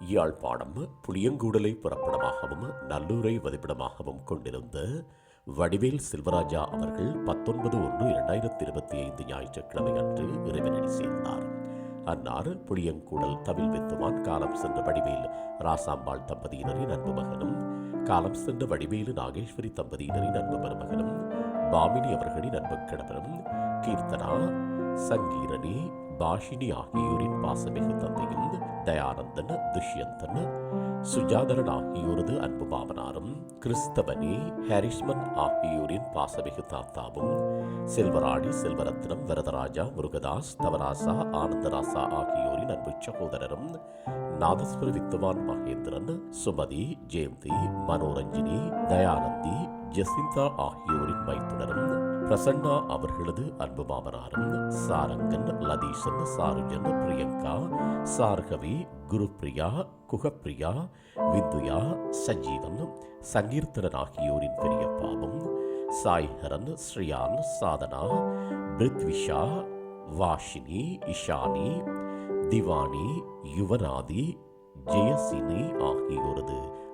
யாழ்ப்பாணம் புளியங்கூடலை புறப்படமாகவும் நல்லூரை வதிப்பிடமாகவும் கொண்டிருந்த வடிவேல் செல்வராஜா அவர்கள் பத்தொன்பது ஒன்று இரண்டாயிரத்தி இருபத்தி ஐந்து ஞாயிற்றுக்கிழமை அன்று இறைவனடி சேர்ந்தார். அன்னார் புளியங்கூடல் தவில் வித்துவான். காலம் சென்ற வடிவேல் ராசாம்பாள் தம்பதியினரின் அன்பு மகனும் காலம் சென்ற வடிவேலு நாகேஸ்வரி தம்பதியினரின் அன்பு மருமகனும் பாமினி அவர்களின் அன்பு கணவரும் கீர்த்தனா சங்கீரணி பாஷினி ஆகியோரின் பாசமிகு தந்தையில் தயானந்தன் துஷ்யந்தன் சுஜாதரன் ஆகியோரது அன்பு பாவனாரும் கிறிஸ்தவனி ஹாரிஸ்மன் ஆகியோரின் பாசமிகு தாத்தாவும் செல்வராணி செல்வரத்னம் வரதராஜா முருகதாஸ் தவராசா ஆனந்தராசா ஆகியோரின் அன்பு சகோதரரும் நாதஸ்வர வித்துவான் மகேந்திரன் சுமதி ஜெயந்தி மனோரஞ்சினி தயானந்தி ஜெசிந்தா ஆகியோரின் மைத்துனரும் பிரசன்னா அவர்களது அன்பு மாமனாரும் சாரங்கன் லதீஷன் சாருஜன் பிரியங்கா சார்கவி குருப்ரியா குகப்பிரியா விந்துயா சஞ்சீவன் சங்கீர்த்தனன் ஆகியோரின் பெரியப்பாவும் சாய்ஹரன் ஸ்ரீயான் சாதனா பிரித்விஷா வாஷினி இஷானி திவானி யுவனாதி ஜெயசினி ஆகியோரது